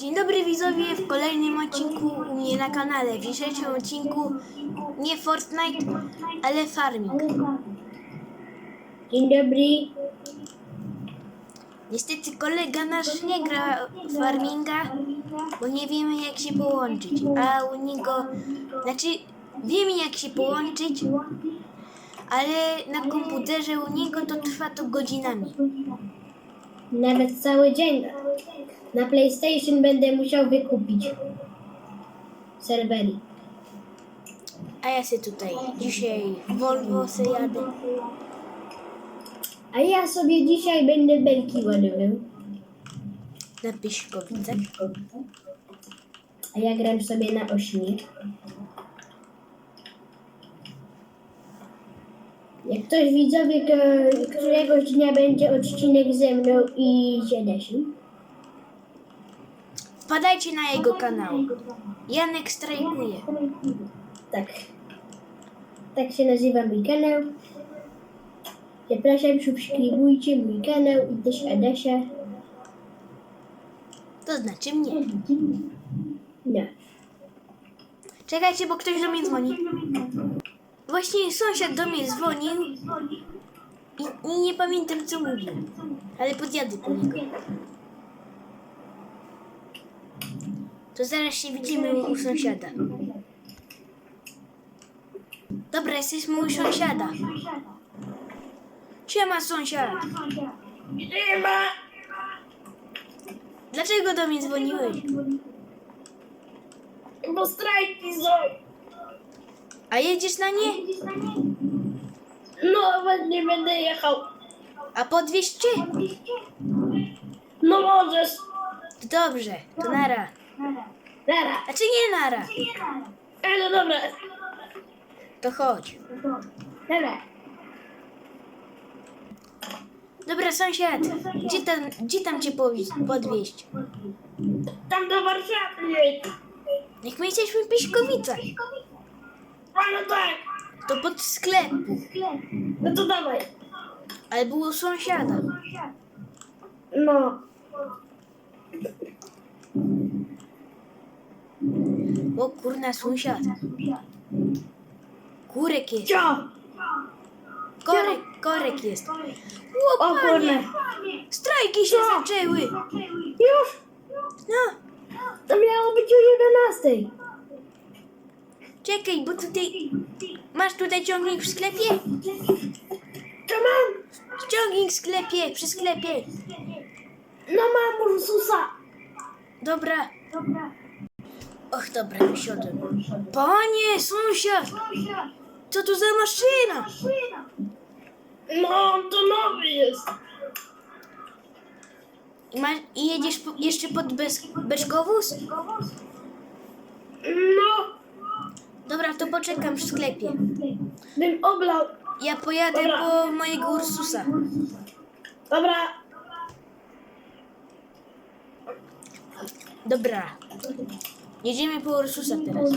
Dzień dobry widzowie w kolejnym odcinku u mnie na kanale. W dzisiejszym odcinku nie Fortnite, ale Farming. Dzień dobry. Niestety kolega nasz nie gra w Farminga, bo nie wiemy jak się połączyć. A u niego, znaczy wiemy jak się połączyć, ale na komputerze u niego to trwa to godzinami. Nawet cały dzień. Na PlayStation będę musiał wykupić serwery. A ja się tutaj dzisiaj Volvo se jadę. A ja sobie dzisiaj będę belki ładował. Na Pyśkowicach. A ja gram sobie na ośmi. Jak ktoś widzowie, to któregoś dnia będzie odcinek ze mną i Ziedesiem. Wpadajcie na jego kanał. Janek strajkuje. Tak. Tak się nazywa mój kanał. Zapraszam, subskrybujcie mój kanał i też Adasia. To znaczy mnie. No. Czekajcie, bo ktoś do mnie dzwoni. Właśnie sąsiad do mnie dzwonił i, i nie pamiętam co mówił. Ale podjadę po niego. To zaraz się widzimy u sąsiada. Dobra, jesteśmy u sąsiada. Siema sąsiad. Siema! Dlaczego do mnie dzwoniłeś? Bo strajki są. A jedziesz na nie? No, właśnie będę jechał. A podwieźć cię? No możesz. To dobrze, to nara. Dara. A czy nie nara? E, no dobra. To chodź. Dobra. Dobra, sąsiad, gdzie tam, gdzie tam cię podwieźć? Tam do Warszawy jedź. Niech my jesteśmy w Piśkowicach. A no tak. To pod sklep. No to dawaj. Albo u sąsiada. No. O kurna sąsiad. Kurek jest. Cio. Korek, korek jest. O O panie, strajki się zaczęły. Już? No, To miało być o 11. czekaj, bo tutaj... Masz tutaj ciągnik w sklepie? To mam. Ciągnik w sklepie, przy sklepie. No mam Ursusa. Dobra. Och, dobra, wysiadłem. Panie, sąsiad, co to za maszyna? No, to nowy jest. I, ma, i jedziesz po, jeszcze pod bez, beczkowóz? No, Dobra, to poczekam w sklepie. bym oblał. Ja pojadę Dobra. po mojego Ursusa. Dobra. Dobra. Jedziemy po Ursusa teraz.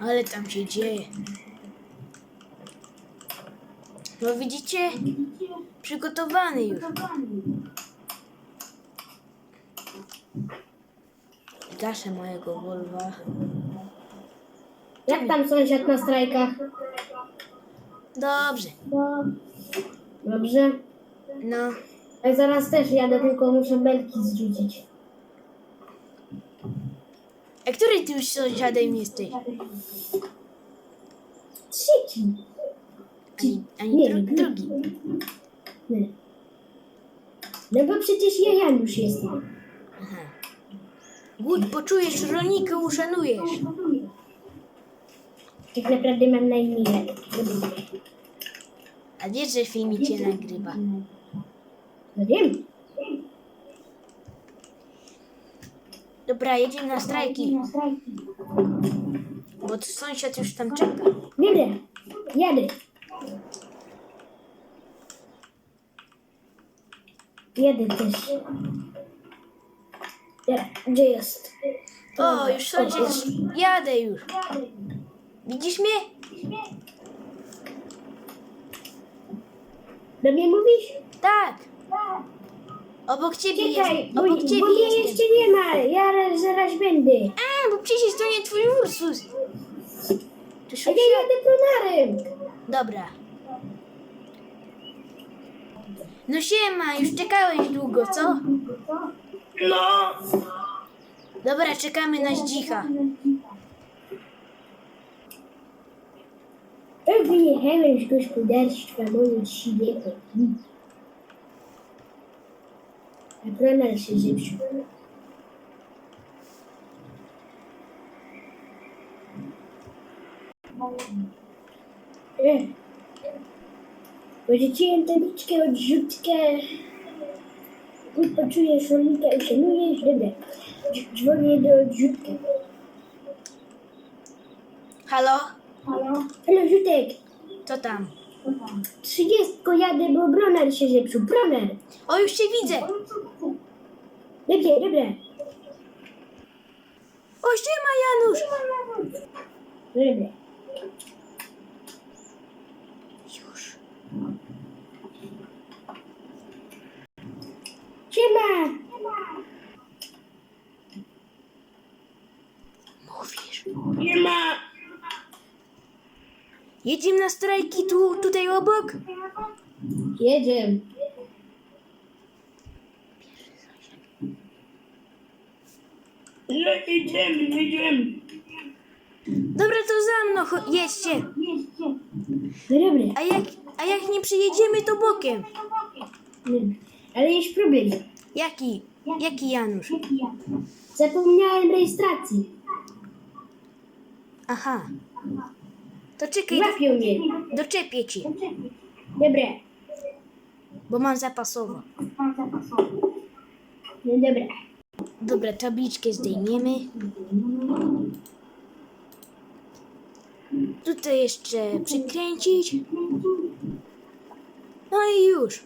Ale tam się dzieje. No widzicie? Przygotowany już. Gaszę mojego Volva. Jak tam sąsiad na strajkach? Dobrze. Dobrze. No, Ja zaraz też jadę, tylko muszę belki zrzucić. a który ty już sąsiadem jesteś? Trzeci. Ani, ani Nie dru, wiem. drugi. Nie. No bo przecież ja Janusz jestem. Aha. Głód poczujesz, rolnika uszanujesz. Tak naprawdę mam na imię. A wiesz, że filmik cię nagrywa. No wiem. Dobra, jedziemy na strajki, bo sąsiad już tam czeka. Dobra. Jadę. Jadę też. Gdzie jest? O, już sąsiad, jadę już. Widzisz mnie? Do mnie mówisz? Tak. Obok ciebie Czekaj, jest. bo, Obok bo ciebie mnie jestem. jeszcze nie ma. Ja raz- zaraz będę. A, bo przecież to nie twój Ursus. To A ja sąsiad. jadę pronarem. Dobra. No siema, już czekałeś długo, co? No. Dobra, czekamy na zdzicha. Wyjechałem z gospodarstwa moje siwiego. A pronar się zepsuł. E, Porzuciłem tabliczkę odrzutkę. I poczuję szolnika i. Dobra. Dz- Dzwonię do odrzutka. Halo? Halo? Halo, Rzutek. Co tam? Trzydziestko jadę, bo bronar się zepsuł. Bronar. O, już cię widzę. Dobra, dobra. O, siema Janusz. Dobra. Siema. Mówisz. Siema. Jedziemy na strajki tu, tutaj obok? Jedziemy. No idziemy, idziemy. Dobra, to za mną, cho- jedźcie. Dobra. A jak, a jak nie przyjedziemy, to bokiem. Ale jest problem. Jaki? Jaki Janusz? Zapomniałem rejestracji. Aha. To czekaj, Łapią mnie. do, doczepię ci, Dobra. bo mam zapasowo. No dobra. Dobra, tabliczkę zdejmiemy. Tutaj jeszcze przykręcić. No i już.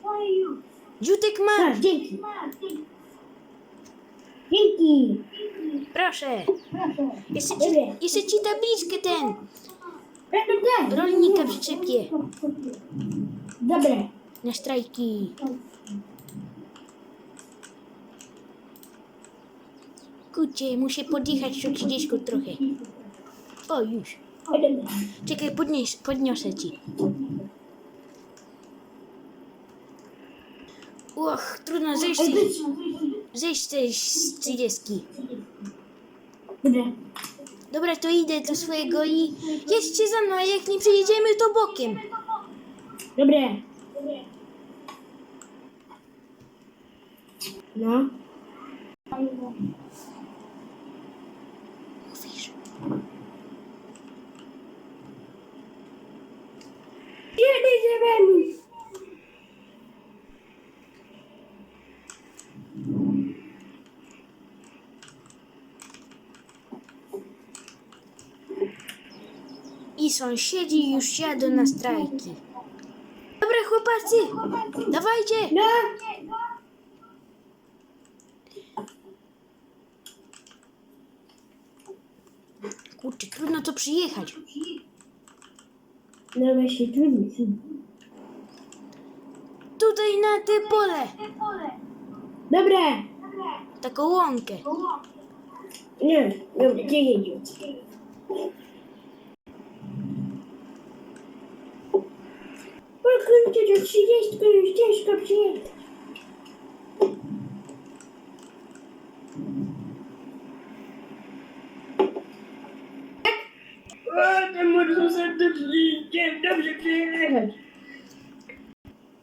Dziutek ma. Tak, dzięki. Dzięki. Proszę. Jeszcze ci, Dobra. jeszcze ci tabliczkę ten. Tak, tak. Rolnika przyczepię. Dobra. Na strajki. Kurczę, muszę podjechać do 30 trochę. O, już. Czekaj, podnieś, podniosę ci. Och, trudno zejść, Ej, zejść z tej z 30. Dobra. Dobra, to idę do swojego i jedźcie za mną, a jak nie przyjedziemy, to bokiem. Dobra. No. Mówisz. Jedę za wami. I sąsiedzi już jadą na strajki. Dobra, chłopacy, dawajcie. No. Kurczę, trudno to przyjechać. No właśnie, trudno. Tutaj na te pole, Dobra. taką łąkę. Nie, dobra, gdzie jedzie? Pokończę do 30, już ciężko przyjechać. O, to może serdecznie, dobrze przyjechać.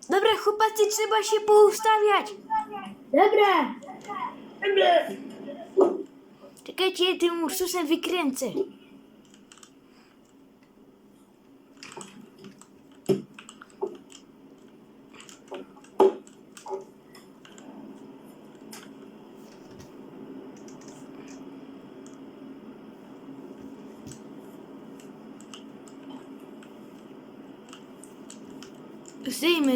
Dobra, chłopacy, trzeba się poustawiać. Dobra. Dobra. Czekajcie, ja tym Ursusem wykręcę. zdejmę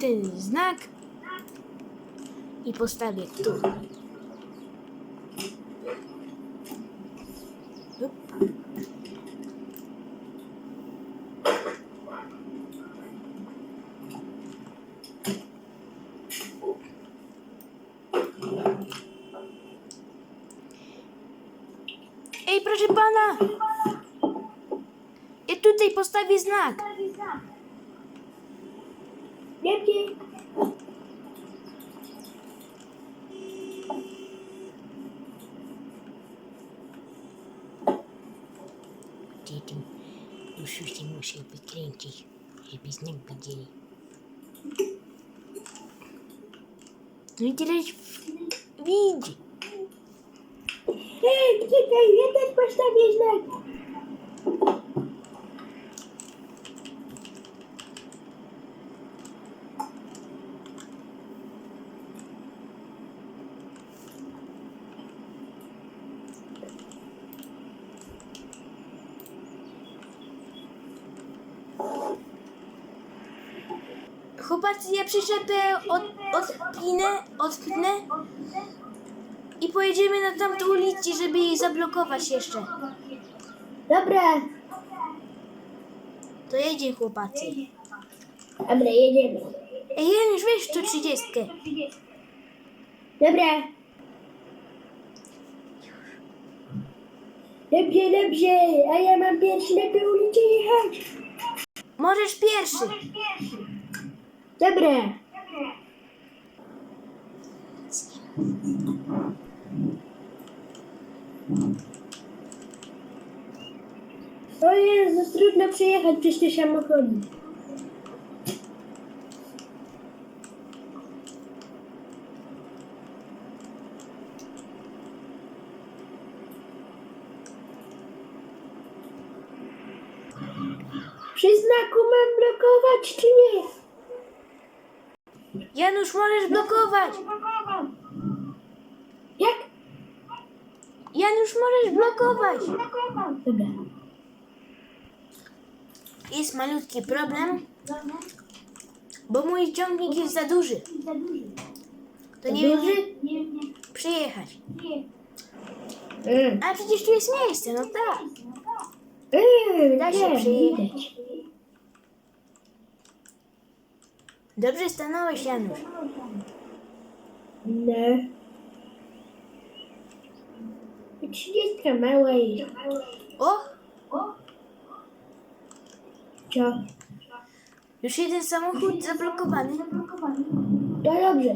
ten znak i postawię tu. Ej, proszę pana! Ja tutaj postawię znak. Lepiej. Gdzie tym już się muszę wykręcić, żeby znak widzieli. No i teraz w- widzi. Hej, czekaj, Chłopacy, ja przyczepę od, odpinę, odpnę i pojedziemy na tamtą ulicę, żeby jej zablokować jeszcze. Dobra, To jedzie chłopacy. dobra, jedziemy. Ej, Janusz, weź tu trzydziestkę. Dobra. Dobrze, dobrze, a ja mam pierwszy tę ulicę jechać. Możesz pierwszy. Dobra. O Jezus, trudno przejechać przez te samochody. Przy znaku mam blokować czy nie? Janusz, możesz blokować. Jak? Janusz, możesz blokować. Dobra. Jest malutki problem, bo mój ciągnik jest za duży. To nie Duży? przyjechać. Mm. A przecież tu jest miejsce, no tak. Da się przyjechać. Dobrze stanąłeś, Janusz. No. Trzydziestka mała jest. O, Co? już jeden samochód zablokowany. To dobrze.